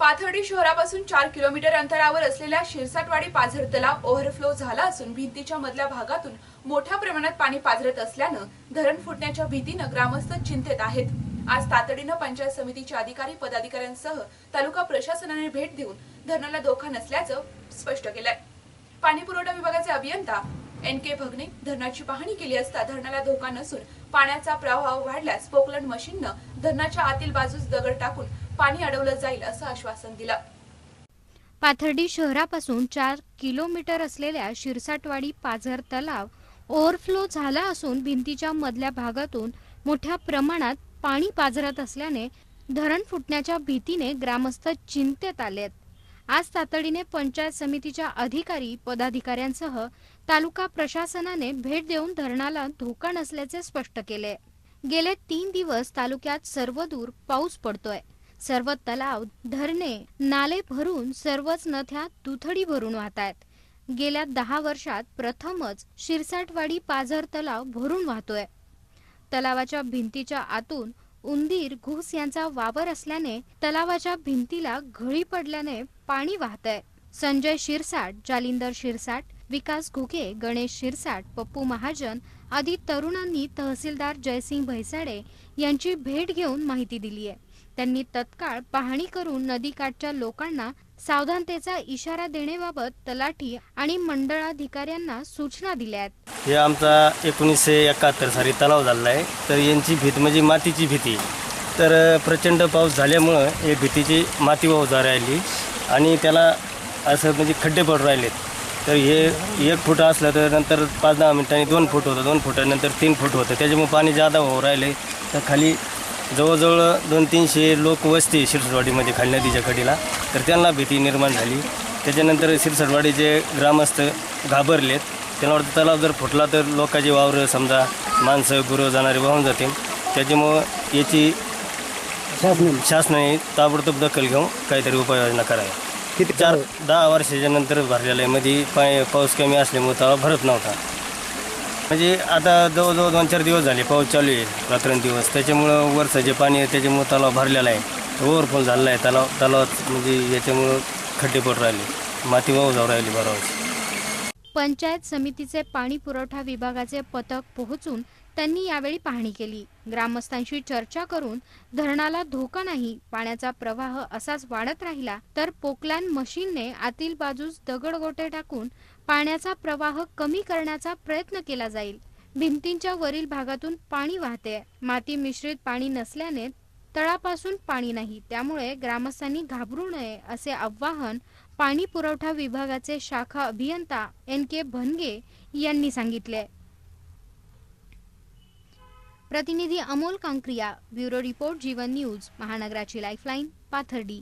पाथर्डी शहरापासून चार किलोमीटर अंतरावर असलेल्या शिरसाटवाडी पाझर तलाव ओव्हरफ्लो झाला असून भिंतीच्या मधल्या भागातून मोठ्या प्रमाणात पाणी पाझरत असल्यानं धरण फुटण्याच्या भीतीनं ग्रामस्थ चिंतेत आहेत. आज तातडीनं पंचायत समितीचे अधिकारी पदाधिकाऱ्यांसह तालुका प्रशासनाने भेट देऊन धरणाला धोका नसल्याचं स्पष्ट केलंय. पाणी पुरवठा विभागाचे अभियंता एन के भगने धरणाची पाहणी केली असता धरणाला धोका नसून पाण्याचा प्रवाह वाढल्यास पोकलंड मशीननं धरणाच्या आतील बाजूस दगड टाकून पाणी अडवलं जाईल असं आश्वासन दिलं. पाथर्डी शहरापासून चार किलोमीटर असलेल्या शिरसाटवाडी पाझर तलाव ओव्हरफ्लो झाला असून भिंतीच्या मधल्या भागातून मोठ्या प्रमाणात पाणी पाझरत असल्याने धरण फुटण्याच्या भीतीने ग्रामस्थ चिंतेत आलेत. आज तातडीने पंचायत समितीच्या अधिकारी पदाधिकाऱ्यांसह तालुका प्रशासनाने भेट देऊन धरणाला धोका नसल्याचे स्पष्ट केले. गेले तीन दिवस तालुक्यात सर्वदूर पाऊस पडतोय. सर्व तलाव धरणे नाले भरून सर्वच नद्या दुथडी भरून वाहत आहेत गेल्या दहा वर्षात प्रथमच शिरसाटवाडी पाझर तलाव भरून वाहतोय. तलावाच्या भिंतीच्या आतून उंदीर घुस यांचा वावर असल्याने तलावाच्या भिंतीला घळी पडल्याने पाणी वाहतंय. संजय शिरसाट जालिंदर शिरसाट विकास घुगे गणेश शिरसाट पप्पू महाजन आदी तरुणांनी तहसीलदार जयसिंग भैसाडे यांची भेट घेऊन माहिती दिली आहे त्यांनी तत्काळ पाहणी करून नदीकाठच्या लोकांना सावधानतेचा इशारा देण्याबाबत तलाठी आणि मंडळाधिकाऱ्यांना सूचना दिल्या आहेत. हे आमचा एकोणीसशे एकाहत्तर साली तलाव झालेला आहे. तर यांची भीत म्हणजे मातीची भीती. तर प्रचंड पाऊस झाल्यामुळं हे भीतीची माती वाहू राहिली आणि त्याला असं म्हणजे खड्डे पडून राहिलेत. तर हे एक फूट असलं तर नंतर पाच दहा मिनिटांनी दोन फूट होतं दोन फुटानंतर तीन फूट होतं. त्याच्यामुळे पाणी जादा होऊ राहिले तर खाली जवळजवळ दोन तीनशे लोक वसते शिरसटवाडीमध्ये खाली नदीच्या कडीला तर त्यांना भीती निर्माण झाली. त्याच्यानंतर शिरसटवाडीचे ग्रामस्थ घाबरलेत त्यांना वाटतं तलाव जर फुटला तर लोकांचे वावरं समजा माणसं गुरं जाणारे वाहून जातील. त्याच्यामुळं याची शासनाने. ताबडतोब दखल घेऊन काहीतरी उपाययोजना करावी. किती चार दहा वर्षाच्या नंतर भरलेलं आहे. मध्ये पाय पाऊस कमी असल्यामुळे तलाव भरत नव्हता. म्हणजे आता जवळजवळ दोन चार दिवस झाले पाऊस चालू आहे रात्रंदिवस. त्याच्यामुळं वरचं जे पाणी आहे त्याच्यामुळं तलाव भरलेला आहे. ओव्हरफॉल झालेला आहे तलाव तलावात म्हणजे याच्यामुळं खड्डे पडून राहिले माती वाहू जाऊ राहिली बरोबर पंचायत समितीचे पाणी पुरवठा विभागाचे पथक पोहोचून त्यांनी यावेळी पाहणी केली. ग्रामस्थांशी चर्चा करून धरणाला धोका नाही पाण्याचा प्रवाह असाच वाढत राहिला तर पोकलान मशीनने आतील बाजूस दगडगोटे टाकून पाण्याचा प्रवाह कमी करण्याचा प्रयत्न केला जाईल. भिंतींच्या वरील भागातून पाणी वाहते. माती मिश्रित पाणी नसल्याने तळापासून पाणी नाही त्यामुळे ग्रामस्थांनी घाबरू नये असे आवाहन पाणी पुरवठा विभागाचे शाखा अभियंता एन के भनगे यांनी सांगितले. प्रतिनिधी Amol Kankriya bureau report Jeevan news महानगराची lifeline Pathardi.